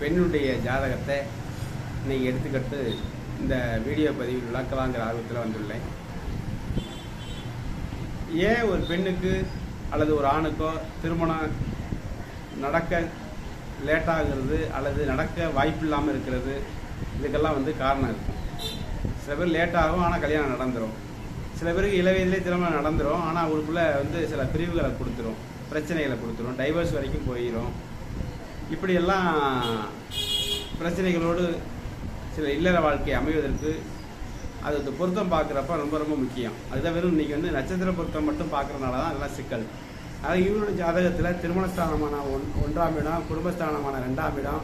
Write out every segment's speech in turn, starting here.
பெண்ணுடைய ஜாதகத்தை இன்னைக்கு எடுத்துக்கிட்டு இந்த வீடியோ பதிவில் விளக்கலாங்கிற ஆர்வத்தில் வந்துள்ளேன். ஏன் ஒரு பெண்ணுக்கு அல்லது ஒரு ஆணுக்கோ திருமணம் நடக்க லேட்டாகிறது அல்லது நடக்க வாய்ப்பு இல்லாமல் இருக்கிறது? இதுக்கெல்லாம் வந்து காரணம் இருக்கும் சில பேர் லேட்டாகும் ஆனால் கல்யாணம் நடந்துடும் சில பேருக்கு இள திருமணம் நடந்துடும் ஆனால் அவங்களுக்குள்ள வந்து சில பிரிவுகளை கொடுத்துரும். பிரச்சனைகளை கொடுத்துரும். டைவர்ஸ் வரைக்கும் போயிடும் இப்படியெல்லாம் பிரச்சனைகளோடு சில இல்லற வாழ்க்கை அமைவதற்கு அது இந்த பொருத்தம் பார்க்குறப்ப ரொம்ப ரொம்ப முக்கியம். அதுதான் வெறும் இன்றைக்கி வந்து நட்சத்திர பொருத்தம் மட்டும் பார்க்குறனால தான் அதெல்லாம் சிக்கல். அதாவது இவருடைய ஜாதகத்தில் திருமணஸ்தானமான ஒன் ஒன்றாம் இடம் குடும்பஸ்தானமான ரெண்டாம் இடம்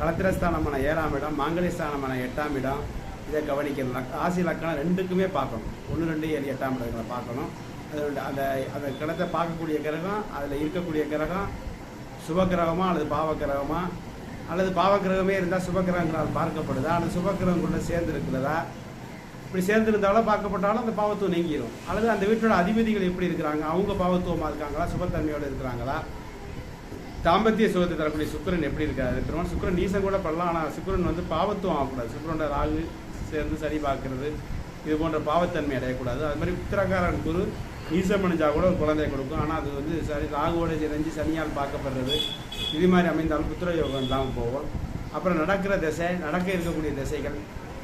கலத்திரஸ்தானமான ஏழாம் இடம் மாங்கலியஸ்தானமான எட்டாம் இடம் இதை கவனிக்கணும். ஆசி லக்கணம் ரெண்டுக்குமே பார்க்கணும். ஒன்று ரெண்டு ஏழு எட்டாம் இடங்களை பார்க்கணும். அதோட அந்த அந்த கிடத்தை பார்க்கக்கூடிய கிரகம் அதில் இருக்கக்கூடிய கிரகம் சுபகிரகமா அல்லது பாவகிரகமா அல்லது பாவகிரகமே இருந்தால் சுபகிரகங்களால் பார்க்கப்படுதா? அல்லது சுபகிரகம் கூட சேர்ந்து இருக்கிறதா இப்படி சேர்ந்திருந்தாலும் பார்க்கப்பட்டாலும் அந்த பாவத்துவம் நீங்கிடும் அல்லது அந்த வீட்டோட அதிபதிகள் எப்படி இருக்கிறாங்க? அவங்க பாவத்துவமாக இருக்காங்களா? சுபத்தன்மையோடு இருக்கிறாங்களா? தாம்பத்திய சுகத்தை தரக்கூடிய சுக்கிரன் எப்படி இருக்காது திருமணம் சுக்கிரன் நீசம் கூட பண்ணலாம் ஆனால் சுக்கிரன் வந்து பாவத்துவம் ஆகக்கூடாது. சுக்கரனோட ராகு சேர்ந்து சரி பார்க்கறது. இது போன்ற பாவத்தன்மை அடையக்கூடாது. அது மாதிரி உத்தரகாரன் குரு நீசம் கூட ஒரு குழந்தைய கொடுக்கும். ஆனால் அது வந்து சரி ராகுவோட இணைஞ்சு சனியால் பார்க்கப்படுறது. இது மாதிரி அமைந்தாலும் புத்திர யோகம் இல்லாமல் போகும். அப்புறம் நடக்கிற திசை நடக்க இருக்கக்கூடிய திசைகள்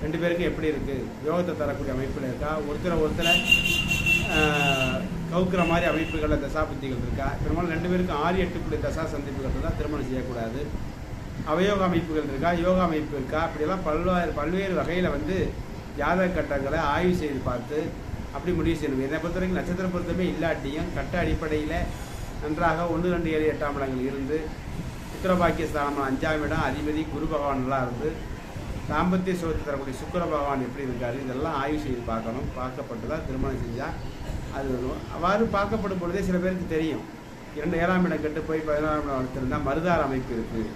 ரெண்டு பேருக்கும் எப்படி இருக்குது யோகத்தை தரக்கூடிய அமைப்பில் இருக்கா? ஒருத்தரை ஒருத்தரை கவுக்கிற மாதிரி அமைப்புகளில் தசா புத்திகள் இருக்கா? பெரும்பாலும் ரெண்டு பேருக்கும் ஆறு எட்டுக்குடைய தசா சந்திப்புகள் இருந்தால் திருமணம் செய்யக்கூடாது. அவயோக அமைப்புகள் இருக்கா? யோகா அமைப்பு இருக்கா? அப்படியெல்லாம் பல்வேறு பல்வேறு வகையில் வந்து ஜாதக கட்டங்களை ஆய்வு செய்து பார்த்து அப்படி முடிவு செய்யணும். என்னை பொறுத்த வரைக்கும் நட்சத்திர பொருத்தமே இல்லாட்டியும் கட்ட அடிப்படையில் நன்றாக ஒன்று ரெண்டு ஏழு எட்டாம் இடங்கள் இருந்து உத்தரபாக்கிய ஸ்தானம் அஞ்சாம் இடம் அதிபதி குரு பகவான் நல்லா இருந்து தாம்பத்திய சுகத்தை தரக்கூடிய சுக்கிர பகவான் எப்படி இருக்காரு இதெல்லாம் ஆய்வு செய்து பார்க்கணும். பார்க்கப்பட்டு தான் திருமணம் செஞ்சால் அது வரும் அவ்வாறு பார்க்கப்படும் பொழுதே சில பேருக்கு தெரியும். இரண்டு ஏழாம் இடம் கெட்டு போய் பதினாறாம் இடம் வளர்த்துருந்தா மருதார் அமைப்பு இருக்குது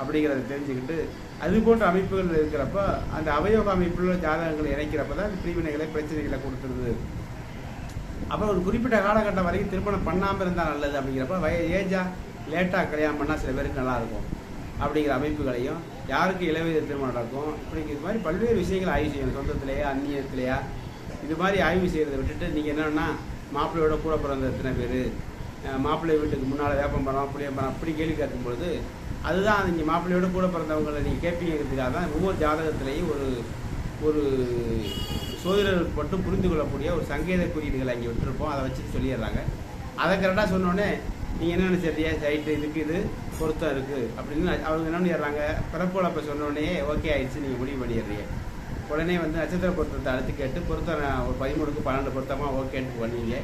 அப்படிங்கிறத தெரிஞ்சுக்கிட்டு அது போன்ற அமைப்புகள் இருக்கிறப்ப அந்த அவயோக அமைப்புள்ள ஜாதகங்களை இணைக்கிறப்ப தான் பிரிவினைகளை பிரச்சனைகளை கொடுத்துருது. அப்புறம் ஒரு குறிப்பிட்ட காலகட்டம் வரைக்கும் திருமணம் பண்ணாமல் இருந்தால் நல்லது அப்படிங்கிறப்ப வய ஏஜா லேட்டாக கல்யாணம் பண்ணால் சில பேருக்கு நல்லாயிருக்கும் அப்படிங்கிற அமைப்புகளையும் யாருக்கு இளவயது திருமணம் நடக்கும் இப்படி இது மாதிரி பல்வேறு விஷயங்களை ஆய்வு செய்யணும். சொந்தத்திலேயா அந்நியத்திலேயா இது மாதிரி ஆய்வு செய்கிறத விட்டுட்டு நீங்கள் என்னென்னா மாப்பிள்ளையோட கூட பிறந்த எத்தனை பேர் மாப்பிள்ளை வீட்டுக்கு முன்னால் வேப்பம் மரம் புளியம் மரம் அப்படி கேள்வி கேட்கும்பொழுது அதுதான் நீங்கள் மாப்பிள்ளையோட கூட பிறந்தவங்களை நீங்கள் கேட்பீங்கிறதுக்காக தான் ஒவ்வொரு ஜாதகத்திலையும் ஒரு ஒரு சோதரர்கள் மட்டும் புரிந்து கொள்ளக்கூடிய ஒரு சங்கேத குறியீடுகளை அங்கே விட்டுருப்போம். அதை வச்சு சொல்லிடுறாங்க. அதை கரெக்டாக சொன்னோடனே நீங்கள் என்ன நினைச்சிருந்தீங்க சைட்டு இதுக்கு இது பொருத்தம் இருக்குது அப்படின்னு அவங்க என்ன பண்ணிடுறாங்க? பிறப்புழப்ப சொன்னோடனே ஓகே ஆயிடுச்சு நீங்கள் முடிவு பண்ணிடுறீங்க. உடனே வந்து நட்சத்திர பொருத்தத்தை அடுத்து கேட்டு பொருத்தம் ஒரு பதிமூணுக்கு பன்னெண்டு பொருத்தமாக ஓகேன்னு பண்ணுவீங்க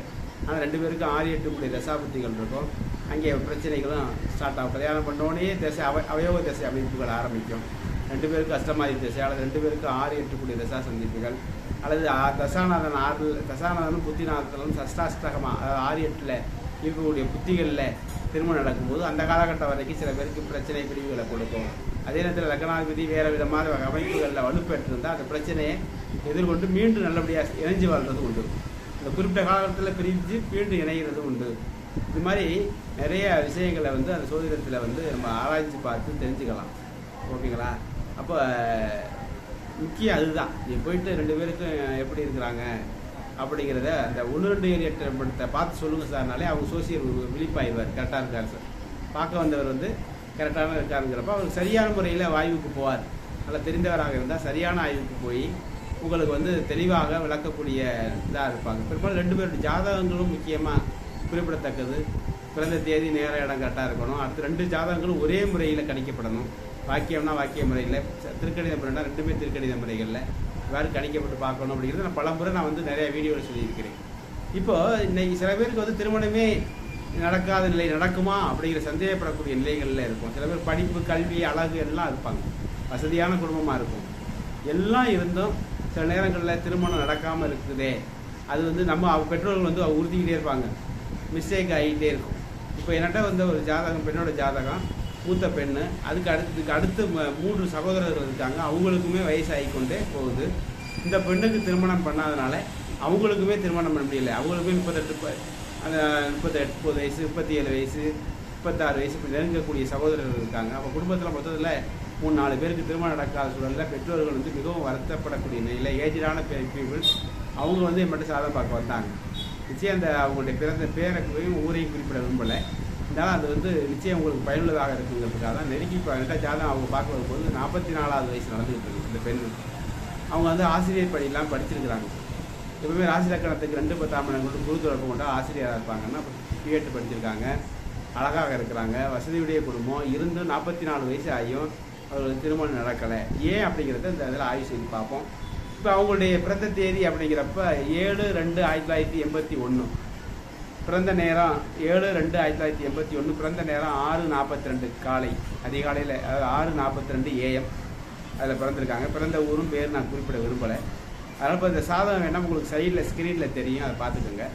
ஆனால் ரெண்டு பேருக்கும் ஆறு எட்டு கூடிய தசாபுத்திகள் இருக்கும். அங்கே பிரச்சனைகளும் ஸ்டார்ட் ஆகும். கல்யாணம் பண்ணோடனே திசை அவ அவயோக திசை அமைப்புகள் ஆரம்பிக்கும். ரெண்டு பேருக்கு அஷ்டமாதி திசை அல்லது ரெண்டு பேருக்கு ஆறு எட்டுக்கூடிய கூடிய தசா சந்திப்புகள் அல்லது தசாநாதன் ஆறு தசாநாதனும் புத்திநாதனும் சஷ்டாஷ்டகமாக அதாவது ஆறு எட்டில் இருக்கக்கூடிய புத்திகளில் திருமணம் நடக்கும்போது அந்த காலகட்டம் வரைக்கும் சில பேருக்கு பிரச்சனை பிரிவுகளை கொடுக்கும். அதே நேரத்தில் லக்னாதிபதி வேறு விதமான அமைப்புகளில் வலுப்பெற்றிருந்தால் அந்த பிரச்சனையை எதிர்கொண்டு மீண்டும் நல்லபடியாக இணைஞ்சு வாழ்றது உண்டு. இந்த குறிப்பிட்ட காலகட்டத்தில் பிரிஞ்சு மீண்டும் இணைகிறது உண்டு. இது மாதிரி நிறைய விஷயங்களை வந்து அந்த சோதிடத்தில் வந்து நம்ம ஆராய்ச்சி பார்த்து தெரிஞ்சுக்கலாம். ஓகேங்களா? அப்போ முக்கியம் அதுதான். நீ போயிட்டு ரெண்டு பேருக்கும் எப்படி இருக்கிறாங்க அப்படிங்கிறத அந்த ஒன்று ரெண்டு ஏழு பார்த்து சொல்லுங்கள் சார்னாலே அவங்க சோசியல் விழிப்பாயிடுவார் கரெக்டாக இருக்கார் சார். பார்க்க வந்தவர் வந்து கரெக்டான இருக்காருங்கிறப்ப அவர் சரியான முறையில் ஆய்வுக்கு போவார். நல்லா தெரிந்தவராக இருந்தால் சரியான ஆய்வுக்கு போய் உங்களுக்கு வந்து தெளிவாக விளக்கக்கூடிய இதாக இருப்பாங்க. பெரும்பாலும் ரெண்டு பேருடைய ஜாதகங்களும் முக்கியமாக குறிப்பிடத்தக்கது. பிறந்த தேதி நேர இடம் கரெக்டாக இருக்கணும். அடுத்து ரெண்டு ஜாதகங்களும் ஒரே முறையில் கணிக்கப்படணும். வாக்கியம்னா வாக்கிய முறையில். திருக்கணித முறைனா ரெண்டுமே திருக்கணித முறைகளில். வேறு கணிக்கப்பட்டு பார்க்கணும் அப்படிங்கிறது நான் பலமுறை நான் வந்து நிறைய வீடியோவில் சொல்லியிருக்கிறேன். இப்போது இன்றைக்கி சில பேருக்கு வந்து திருமணமே நடக்காத நிலை நடக்குமா அப்படிங்கிற சந்தேகப்படக்கூடிய நிலைகளில் இருக்கும். சில பேர் படிப்பு கல்வி அழகு எல்லாம் இருப்பாங்க. வசதியான குடும்பமாக இருக்கும். எல்லாம் இருந்தும் சில நேரங்களில் திருமணம் நடக்காமல் இருக்குதே. அது வந்து நம்ம பெற்றோர்கள் வந்து அவ உறுதிக்கிட்டே இருப்பாங்க. மிஸ்டேக் ஆகிட்டே இருக்கும். இப்போ என்னட்ட வந்து ஒரு ஜாதகம் பெண்ணோட ஜாதகம் மூத்த பெண்ணு அதுக்கு அடுத்ததுக்கு அடுத்து மூன்று சகோதரர்கள் இருக்காங்க. அவங்களுக்குமே வயசாகி கொண்டே போகுது. இந்த பெண்ணுக்கு திருமணம் பண்ணாதனால அவங்களுக்குமே திருமணம் பண்ண முடியல. அவங்களுக்குமே முப்பத்தெட்டு அந்த முப்பத்தெட்டு முப்பது வயசு முப்பத்தி ஏழு வயசு முப்பத்தாறு வயசு இப்படி நெருங்கக்கூடிய சகோதரர்கள் இருக்காங்க. அப்போ குடும்பத்தில் மொத்தத்தில் மூணு நாலு பேருக்கு திருமணம் நடக்காத சூழலில் பெற்றோர்கள் வந்து மிகவும் வருத்தப்படக்கூடிய நிலையில் ஏஜ்டான பீப்புள் அவங்க வந்து என்கிட்ட சாதம் பார்க்க வந்தாங்க. நிச்சயம் அந்த அவங்களுடைய பிறந்த பேரையும் ஊரையும் குறிப்பிட விரும்பலை. இருந்தாலும் அது வந்து நிச்சயம் உங்களுக்கு பயனுள்ளதாக இருக்குங்கிறதுக்காக தான். நெருங்கி இப்போ ஜாதகம் அவங்க பார்க்க வரும்போது நாற்பத்தி நாலாவது வயசு நடந்துகிட்டு இருக்கு இந்த பெண் அவங்க வந்து ஆசிரியர் படியெல்லாம் படிச்சிருக்கிறாங்க. எப்பவுமே ராசி லக்கணத்துக்கு ரெண்டு பத்தாம் இடம் கொண்டு குரு தொடர்பு கொண்டா ஆசிரியராக இருப்பாங்கன்னா பிஎட் படிச்சிருக்காங்க. அழகாக இருக்கிறாங்க. வசதியுடைய குடும்பம். இருந்தும் நாற்பத்தி நாலு வயசு ஆகியும் அவர்களுக்கு திருமணம் நடக்கலை. ஏன் அப்படிங்கிறத இந்த இதில் ஆய்வு செய்து பார்ப்போம். இப்போ அவங்களுடைய பிறந்த தேதி அப்படிங்கிறப்ப ஏழு ரெண்டு ஆயிரத்தி தொள்ளாயிரத்தி எண்பத்தி ஒன்று பிறந்த நேரம் ஏழு ரெண்டு ஆயிரத்தி தொள்ளாயிரத்தி எண்பத்தி ஒன்று பிறந்த நேரம் ஆறு நாற்பத்தி ரெண்டு காலை. அதிகாலையில் அதாவது ஆறு நாற்பத்தி ரெண்டு ஏஎம். அதில் பிறந்திருக்காங்க. பிறந்த ஊரும் பேர் நான் குறிப்பிட விரும்பலை. அதனால் இப்போ இந்த சாதகம் வேணால் உங்களுக்கு சைடில் ஸ்க்ரீனில் தெரியும் அதை பார்த்துக்கோங்க.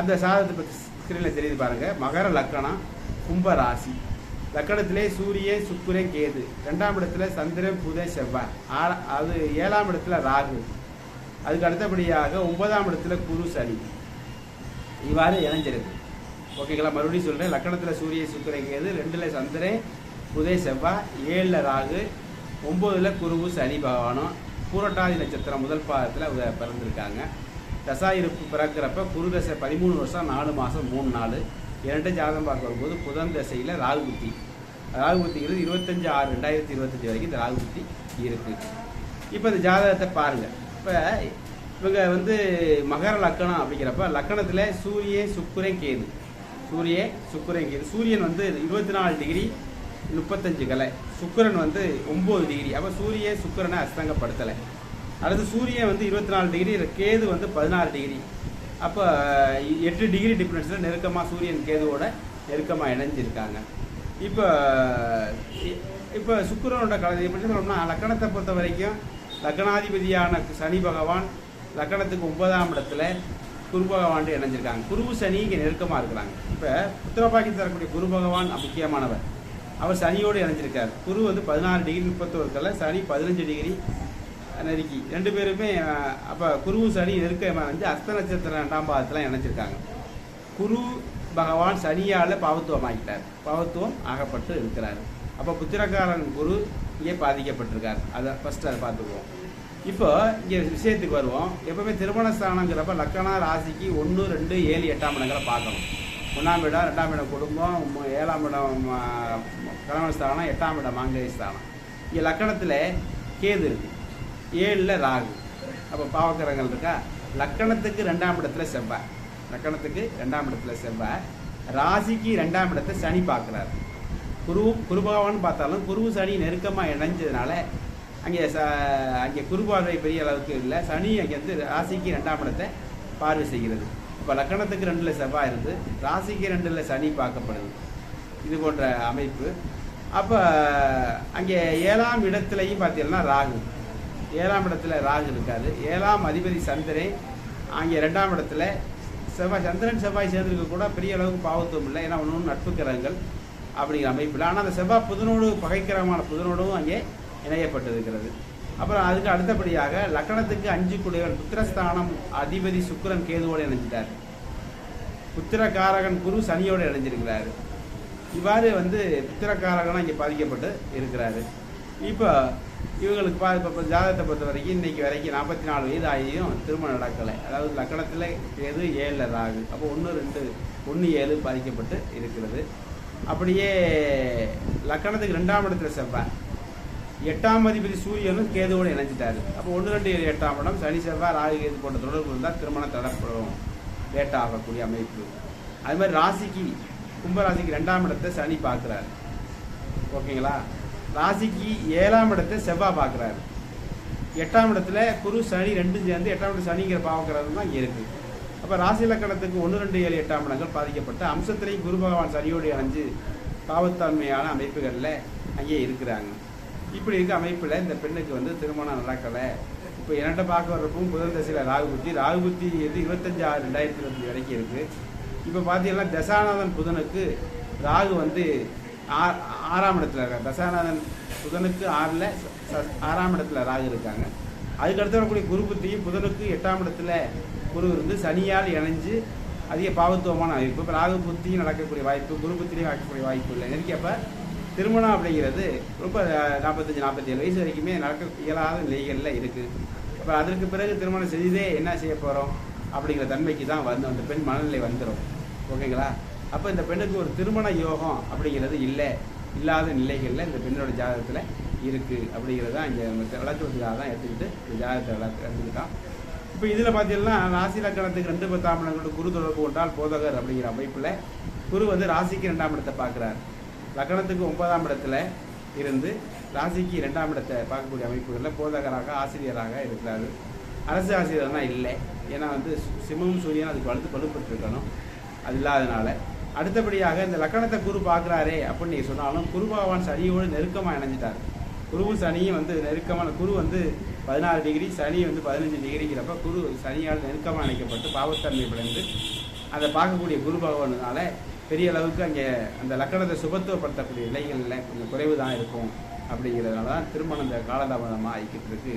அந்த சாதத்தை பற்றி ஸ்க்ரீனில் தெரியுது பாருங்கள் மகர லக்கணம் கும்ப ராசி. லக்கணத்திலே சூரியன் சுக்கிரன் கேது. ரெண்டாம் இடத்துல சந்திரன் புதன் செவ்வாய். ஆறா அது ஏழாம் இடத்துல ராகு. அதுக்கு அடுத்தபடியாக ஒன்பதாம் இடத்துல குரு சனி. இவ்வாறு இணைஞ்சிருக்கு. ஓகேங்களா மறுபடியும் சொல்கிறேன் லக்கணத்தில் சூரிய சுக்கிரன் கேது. ரெண்டில் சந்திரன் புதை செவ்வாய். ஏழில் ராகு. ஒம்பதில் குருவு சனி பகவானும். பூரட்டாதி நட்சத்திரம் முதல் பாதத்தில் பிறந்திருக்காங்க. தசா இருப்பு பிறக்கிறப்ப குரு தசை பதிமூணு வருஷம் நாலு மாதம் மூணு நாள். இரண்டு ஜாதகம் பார்க்க வரும்போது புதன் தசையில் ராகு புத்தி ராகு புத்திங்கிறது இருபத்தஞ்சு ஆறு ரெண்டாயிரத்தி இருபத்தஞ்சு வரைக்கும் இந்த ராகு புத்தி இருக்குது இப்போ இந்த ஜாதகத்தை பாருங்கள் இப்போ இவங்க வந்து மகர லக்கணம் அப்படிங்கிறப்ப லக்கணத்தில் சூரியன் சுக்கிரன் கேது. சூரிய சுக்கிரன் கேது. சூரியன் வந்து இருபத்தி நாலு டிகிரி முப்பத்தஞ்சு கலை. சுக்கிரன் வந்து ஒம்பது டிகிரி. அப்போ சூரிய சுக்கரனை அஸ்தங்கப்படுத்தலை. அடுத்து சூரியன் வந்து இருபத்தி நாலு டிகிரி கேது வந்து பதினாறு டிகிரி. அப்போ எட்டு டிகிரி டிஃப்ரென்ஸில் நெருக்கமாக சூரியன் கேதுவோட நெருக்கமாக இணைஞ்சிருக்காங்க. இப்போ இப்போ சுக்கரனோட கலந்து எப்படி சொல்லணும்னா லக்கணத்தை பொறுத்த வரைக்கும் லக்கணாதிபதியான சனி பகவான் லக்கணத்துக்கு ஒன்பதாம் இடத்துல குரு பகவான் இணைஞ்சிருக்காங்க. குரு சனி இங்கே நெருக்கமாக இருக்கிறாங்க. இப்போ புத்திரபாக்கி தரக்கூடிய குரு பகவான் முக்கியமானவர் அவர் சனியோடு இணைஞ்சிருக்கார். குரு வந்து பதினாறு டிகிரி முப்பத்தோருக்கல சனி பதினஞ்சு டிகிரி நெருக்கி. ரெண்டு பேருமே அப்போ குருவும் சனி நெருக்கமாக வந்து அஸ்த நட்சத்திரம் ரெண்டாம் பாதத்தில் இணைஞ்சிருக்காங்க. குரு பகவான் சனியால் பாவத்துவம் ஆகிட்டார் பாவத்துவம் ஆகப்பட்டு இருக்கிறார். அப்போ புத்திரக்காரன் குரு இங்கே பாதிக்கப்பட்டிருக்கார். அதை ஃபஸ்ட்டு அதை பார்த்துக்குவோம். இப்போ இங்கே விஷயத்துக்கு வருவோம். எப்பவுமே திருமண ஸ்தானங்கிறப்ப லக்கணா ராசிக்கு ஒன்று ரெண்டு ஏழு எட்டாம் இடங்களை பார்க்கணும். ஒன்றாம் இடம் ரெண்டாம் இடம் குடும்பம் ஏழாம் இடம் கணவன் ஸ்தானம் எட்டாம் இடம் மாங்கை ஸ்தானம். இங்கே லக்கணத்தில் கேது இருக்கு. ஏழில் ராகு. அப்போ பாவக்கரங்கள் இருக்கா? லக்கணத்துக்கு ரெண்டாம் இடத்துல செவ்வாய். லக்கணத்துக்கு ரெண்டாம் இடத்துல செவ்வாய். ராசிக்கு ரெண்டாம் இடத்தை சனி பார்க்குறாரு. குரு குருபாவான்னு பார்த்தாலும் குரு சனி நெருக்கமாக இணைஞ்சதுனால அங்கே ச அங்கே குருபார்வை பெரிய அளவுக்கு இல்லை. சனி அங்கே வந்து ராசிக்கு ரெண்டாம் இடத்தை பார்வை செய்கிறது. இப்போ லக்கணத்துக்கு ரெண்டில் செவ்வாய் இருந்து ராசிக்கு ரெண்டில் சனி பார்க்கப்படுது. இது போன்ற அமைப்பு. அப்போ அங்கே ஏழாம் இடத்துலையும் பார்த்தீங்கன்னா ராகு. ஏழாம் இடத்துல ராகு இருக்காது. ஏழாம் அதிபதி சந்திரன் அங்கே ரெண்டாம் இடத்துல செவ்வாய் சந்திரன் செவ்வாய் சேர்ந்திருக்க கூட பெரிய அளவுக்கு பாவத்துவம் இல்லை. ஏன்னா ஒன்று நட்பு கிரகங்கள் அப்படிங்கிற அமைப்பில். ஆனால் அந்த செவ்வாய் புதனோடு பகைக்கிரகமான புதனோடும் அங்கே இணையப்பட்டிருக்கிறது. அப்புறம் அதுக்கு அடுத்தபடியாக லக்கணத்துக்கு அஞ்சு குடையவன் புத்திரஸ்தானம் அதிபதி சுக்கரன் கேதுவோடு இணைஞ்சிட்டார். புத்திரகாரகன் குரு சனியோடு இணைஞ்சிருக்கிறாரு. இவ்வாறு வந்து புத்திரக்காரகனாக இங்கே பாதிக்கப்பட்டு இருக்கிறாரு. இப்போ இவங்களுக்கு பா இப்போ ஜாதகத்தை பொறுத்த வரைக்கும் இன்னைக்கு வரைக்கும் நாற்பத்தி நாலு வயது ஆகியும் திருமணம் நடக்கலை. அதாவது லக்கணத்தில் எது ஏழில் ராகு. அப்போ ஒன்று ரெண்டு ஒன்று ஏழு பாதிக்கப்பட்டு இருக்கிறது. அப்படியே லக்கணத்துக்கு ரெண்டாம் இடத்துல செவ்வாய். எட்டாம் அதிபதி சூரியனும் கேதுவோடு இணைஞ்சிட்டாரு. அப்போ ஒன்று ரெண்டு ஏழு எட்டாம் இடம். சனி செவ்வாய் ராகு கேது போன்ற தொடர்பு இருந்தால் திருமணம் தடப்படும் லேட் ஆகக்கூடிய அமைப்பு. அது மாதிரி ராசிக்கு கும்பராசிக்கு ரெண்டாம் இடத்தை சனி பார்க்குறாரு. ஓகேங்களா? ராசிக்கு ஏழாம் இடத்தை செவ்வாய் பார்க்குறாரு. எட்டாம் இடத்துல குரு சனி ரெண்டும் சேர்ந்து எட்டாம் இடத்துல சனிங்கிற பாவக்கிறது தான் இருக்குது அப்போ ராசி இலக்கணத்துக்கு ஒன்று ரெண்டு ஏழு எட்டாம் இடங்கள் பாதிக்கப்பட்ட அம்சத்திலையும் குரு பகவான் சனியோடைய அஞ்சு பாவத்தன்மையான அமைப்புகளில் அங்கே இருக்கிறாங்க. இப்படி இருக்க அமைப்பில் இந்த பெண்ணுக்கு வந்து திருமணம் நடக்கலை. இப்போ என்னட்ட பார்க்க வர்றப்பவும் புதன் தசையில் ராகு புத்தி. ராகு புத்தி வந்து இருபத்தஞ்சு ஆறு ரெண்டாயிரத்தி இருபத்தஞ்சு வரைக்கும் இருக்குது இப்போ பார்த்தீங்கன்னா தசாநாதன் புதனுக்கு ராகு வந்து ஆ- ஆறாம் இடத்துல இருக்காங்க. தசாநாதன் புதனுக்கு ஆறில் ஆறாம் இடத்துல ராகு இருக்காங்க. அதுக்கடுத்து வரக்கூடிய குரு புத்தியும் புதனுக்கு எட்டாம் இடத்துல குரு இருந்து சனியால் இணைஞ்சு அதிக பாவத்துவமான வாய்ப்பு இப்போ ராகு புத்தியும் நடக்கக்கூடிய வாய்ப்பு குரு புத்திலையும் நடக்கக்கூடிய வாய்ப்பு இல்லை. நெருக்கியப்ப திருமணம் அப்படிங்கிறது ரொம்ப அஹ், நாற்பத்தஞ்சு நாற்பத்தேழு வயசு வரைக்குமே நடக்க இயலாத நிலைகளில் இருக்குது அப்போ அதற்கு பிறகு திருமணம் செய்தே என்ன செய்ய போகிறோம் அப்படிங்கிற தன்மைக்கு தான் வந்து அந்த பெண் மனநிலை வந்துடும் ஓகேங்களா? அப்போ இந்த பெண்ணுக்கு ஒரு திருமண யோகம் அப்படிங்கிறது இல்லை இல்லாத நிலைகளில் இந்த பெண்ணோட ஜாதகத்தில் இருக்குது அப்படிங்கிறது தான் இங்கே விளக்குறதுக்காக தான் எடுத்துக்கிட்டு இந்த ஜாதகத்தை விளக்கு எடுத்துக்கிட்டோம் இப்போ இதில் பார்த்தீங்கன்னா ராசி லக்கணத்துக்கு ரெண்டு பத்தாம் இடங்களோட குரு தொடர்பு கொண்டால் போதகர் அப்படிங்கிற அமைப்பில் குரு வந்து ராசிக்கு ரெண்டாம் இடத்தை பார்க்குறார். லக்கணத்துக்கு ஒன்பதாம் இடத்துல இருந்து ராசிக்கு ரெண்டாம் இடத்தை பார்க்கக்கூடிய அமைப்புகளில் போதகராக ஆசிரியராக இருக்கிறார். அரசு ஆசிரியர்னா இல்லை. ஏன்னா வந்து சிம்மம் சூரியன் அதுக்கு வலுத்து வலுப்பட்டு இருக்கணும் அது இல்லாதனால அடுத்தபடியாக இந்த லக்கணத்தை குரு பார்க்குறாரே அப்படின்னு நீங்கள் சொன்னாலும் குரு பகவான் சனியோடு நெருக்கமாக இணைஞ்சிட்டார். குருவும் சனியும் வந்து நெருக்கமான குரு வந்து பதினாறு டிகிரி சனி வந்து பதினஞ்சு டிகிரிங்கிறப்ப குரு சனியால் நெருக்கமாக இணைக்கப்பட்டு பாவத்தன்மை விளைந்து அதை பார்க்கக்கூடிய குரு பகவானால பெரிய அளவுக்கு அங்கே அந்த லக்கணத்தை சுபத்துவப்படுத்தக்கூடிய நிலைகளில் கொஞ்சம் குறைவு தான் இருக்கும் அப்படிங்கிறதுனால தான் திருமணம் இந்த காலதாமதமாக ஆகிக்கிட்டு இருக்கு.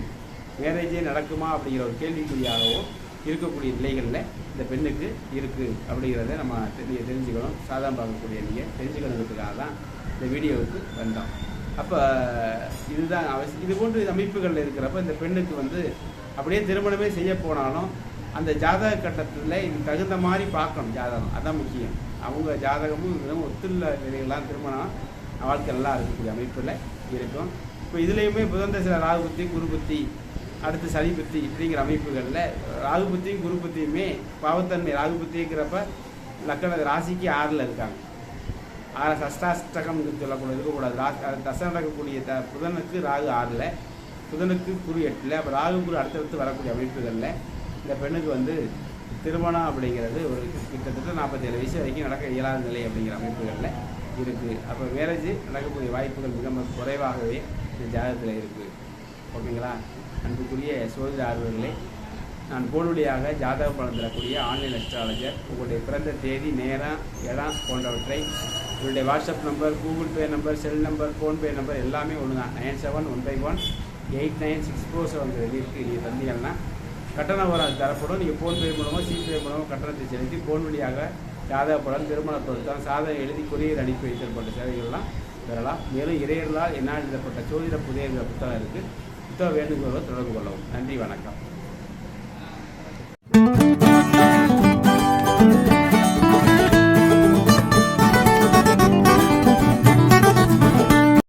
மேரேஜே நடக்குமா அப்படிங்கிற ஒரு கேள்விக்குறியாகவும் இருக்கக்கூடிய நிலைகளில் இந்த பெண்ணுக்கு இருக்குது அப்படிங்கிறத நம்ம தெரிய தெரிஞ்சுக்கணும். சாதாரண பார்க்கக்கூடிய நீங்கள் தெரிஞ்சுக்கணுங்கிறதுக்காக தான் இந்த வீடியோவுக்கு வந்தோம். அப்போ இதுதான் அவசியம் இது போன்ற அமைப்புகளில் இருக்கிறப்ப இந்த பெண்ணுக்கு வந்து அப்படியே திருமணமே செய்ய போனாலும் அந்த ஜாதக கட்டத்தில் இது தகுந்த மாதிரி பார்க்கணும் ஜாதகம். அதான் முக்கியம். அவங்க ஜாதகமும் இதுவும் ஒத்துள்ள நிலைகள்லாம் திருமணம் வாழ்க்கை நல்லா இருக்கக்கூடிய அமைப்பில் இருக்கும். இப்போ இதுலேயுமே புதன் தசை ராகு புத்தி குரு புத்தி அடுத்து சனி புத்தி இப்படிங்கிற அமைப்புகளில் ராகு புத்தியும் குரு புத்தியுமே பாவத்தன்மை ராகு புத்திங்கிறப்ப லக்கண ராசிக்கு ஆறில் இருக்காங்க. ஆறு சஷ்டாஷ்டகம் சொல்லக்கூடாது இருக்கக்கூடாது ரா- அது தசை நடக்கக்கூடிய த புதனுக்கு ராகு ஆறில் புதனுக்கு குரு எட்டில் அப்போ ராகு குரு அடுத்தடுத்து வரக்கூடிய அமைப்புகளில் இந்த பெண்ணுக்கு வந்து திருமணம் அப்படிங்கிறது ஒரு கிட்டத்தட்ட நாற்பத்தேழு வயசு வரைக்கும் நடக்க இயலாத நிலை அப்படிங்கிற அமைப்புகளில் இருக்குது அப்போ மேரேஜ் நடக்கக்கூடிய வாய்ப்புகள் மிக மிக குறைவாகவே இந்த ஜாதகத்தில் இருக்குது ஓகேங்களா அன்புக்குரிய சோதனை ஆர்வர்களே நான் போலியாக ஜாதக பலன் தரக்கூடிய ஆன்லைன் அஸ்ட்ராலஜர் உங்களுடைய பிறந்த தேதி நேரம் இடம் போன்றவற்றை உங்களுடைய WhatsApp number Google Pay number cell number PhonePe number எல்லாமே ஒன்று தான் nine seven one five one eight nine six four seven இருக்குது நீங்கள் தந்தீங்கன்னா கட்டண வர தரப்படும். நீங்கள் ஃபோன்பே மூலமாக ஜிபே மூலமாக கட்டணத்தை செலுத்தி ஃபோன் வழியாக ஜாதக பலன் திருமண பொருத்தம் சாதகம் எழுதி குறியீர் அனுப்பி வைக்கப்பட்ட சேவைகள்லாம் பெறலாம். மேலும் இறையர்களால் என்னால் எழுதப்பட்ட சோதிட புதிய புத்தகம் இருக்குது சித்த வேண்டுகோளை தொடர்பு கொள்ளவும். நன்றி வணக்கம்.